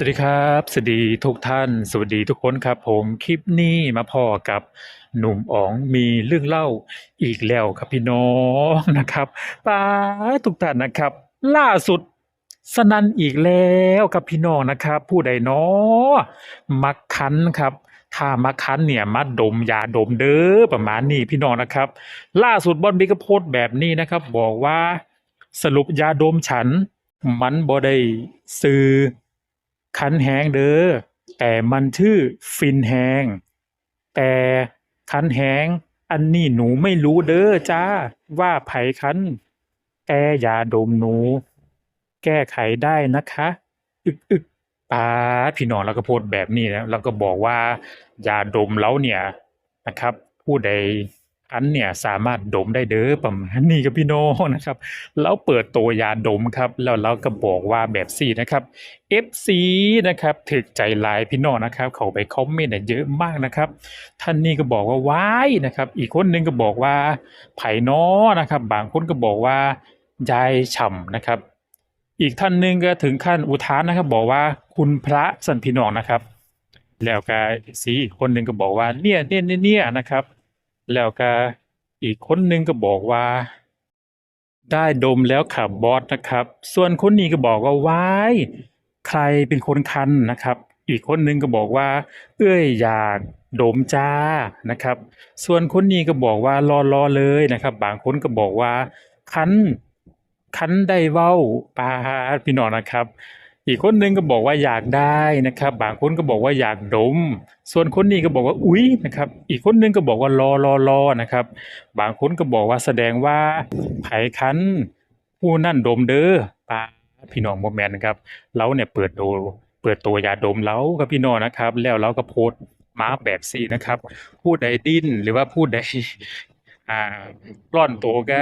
สวัสดีครับ สวัสดีทุกท่าน สวัสดีทุกคนครับ ผมคลิปนี้มาพอกับหนุ่มอ๋องมีเรื่องเล่าอีกแล้วครับพี่น้องนะครับป้าทุกท่านนะครับ ล่าสุดสนันอีกแล้วครับพี่น้องนะครับ ผู้ใดนาะมักคันครับถ้ามักคันเนี่ยมาดมยาดมเด้อประมาณนี้พี่น้องนะครับ ล่าสุดบอนบิ๊กโพสแบบนี้นะครับ บอกว่าสรุปยาดมฉัน มันบ่ได้ซื้อ คันแหงเด้อแต่มันชื่อฟินแหง แต่คันแหงอันนี้หนูไม่รู้เด้อจ้าว่าไผคันแต่ยาดมหนู แก้ไขได้นะคะ อึกอึกป้าพี่น้องเราก็โพสต์แบบนี้นะแล้วก็บอกว่า ยาดมแล้วเนี่ยนะครับ ผู้ใด อันเนี่ยสามารถดมได้เด้อประมาณนี้กับพี่น้องนะครับ แล้วเปิดตัวยาดมครับ แล้วเราก็บอกว่าแบบสี่นะครับ FC นะครับถึกใจหลายพี่น้องนะครับ เขาไปคอมเมนต์น่เยอะมากนะครับ ท่านนี้ก็บอกว่าว้ายนะครับ อีกคนหนึงก็บอกว่าไผ่น้อนะครับ บางคนก็บอกว่ายายฉ่ำนะครับ อีกท่านหนึงก็ถึงขั้นอุทานนะครับ บอกว่าคุณพระสันพี่น้องนะครับ แล้วก็สีอีกคนหนึ่งก็บอกว่าเนี่ยเนี่ยเนี่ยเนี่ยนะครับ แล้วก็อีกคนนึงก็บอกว่า ได้ดมแล้วขับบอสนะครับ ส่วนคนนี้ก็บอกว่าว้ายใครเป็นคนคันนะครับ อีกคนนึงก็บอกว่า เอ้ยอยากดมจ้านะครับ ส่วนคนนี้ก็บอกว่ารอรอเลยนะครับ บางคนก็บอกว่าคันคันได้เว้าปาพี่น้องนะครับ อีกคนหนึ่งก็บอกว่าอยากได้นะครับ บางคนก็บอกว่าอยากดม ส่วนคนนี้ก็บอกว่าอุ๊ยนะครับ อีกคนหนึงก็บอกว่ารอรอรอนะครับ บางคนก็บอกว่าแสดงว่าไผคันผู้นั่นดมเด้อปาพี่น้องบ่แมนนะครับเราเนี่ยเปิดโดเปิดตัวยาดมแล้วกับพี่น้องนะครับ แล้วเราก็โพสมาแบบสี่นะครับผู้ใดดิ้นหรือว่าผู้ใดอ่ากล่อนตัวก็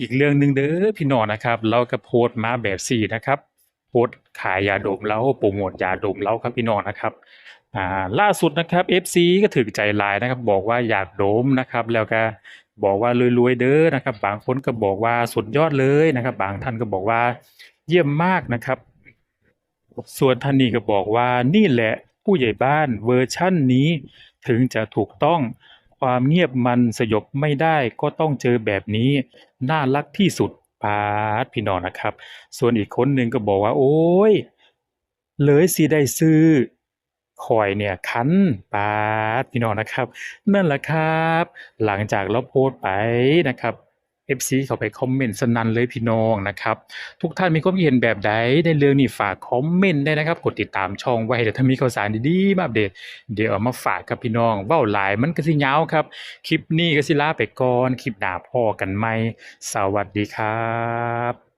อีกเรื่องหนึ่งเด้อพี่น้องนะครับ เราก็โพสมาแบบสี่นะครับ โพสต์ขายยาดมแล้วโปรโมทยาดมแล้วครับพี่น้องนะครับอ่าล่าสุดนะครับ FC ก็ถึกใจลายนะครับ บอกว่าอยากดมนะครับ แล้วก็บอกว่ารวยๆเด้อนะครับ บางคนก็บอกว่าสุดยอดเลยนะครับ บางท่านก็บอกว่าเยี่ยมมากนะครับ ส่วนท่านนี้ก็บอกว่านี่แหละผู้ใหญ่บ้านเวอร์ชั่นนี้ถึงจะถูกต้องความเงียบมันสยบไม่ได้ก็ต้องเจอแบบนี้ น่ารักที่สุด ปาดพี่น้องนะครับ ส่วนอีกคนหนึ่งก็บอกว่า โอ้ย เลยสิได้ซื้อข่อยเนี่ยคันปาดพี่น้องนะครับ นั่นแหละครับ หลังจากเราโพสต์ไปนะครับ FC เขาไปคอมเมนต์สนั่นเลยพี่น้องนะครับ ทุกท่านมีความคิดเห็นแบบใดในเรื่องนี้ฝากคอมเมนต์ได้นะครับ กดติดตามช่องไว้เดี๋ยวถ้ามีข่าวสารดีๆมาอัปเดต เดี๋ยวเอามาฝากกับพี่น้องเว้าหลายมันก็สิยาวครับ คลิปนี้ก็สิลาไปก่อน คลิปหน้าพอกันไหมสวัสดีครับ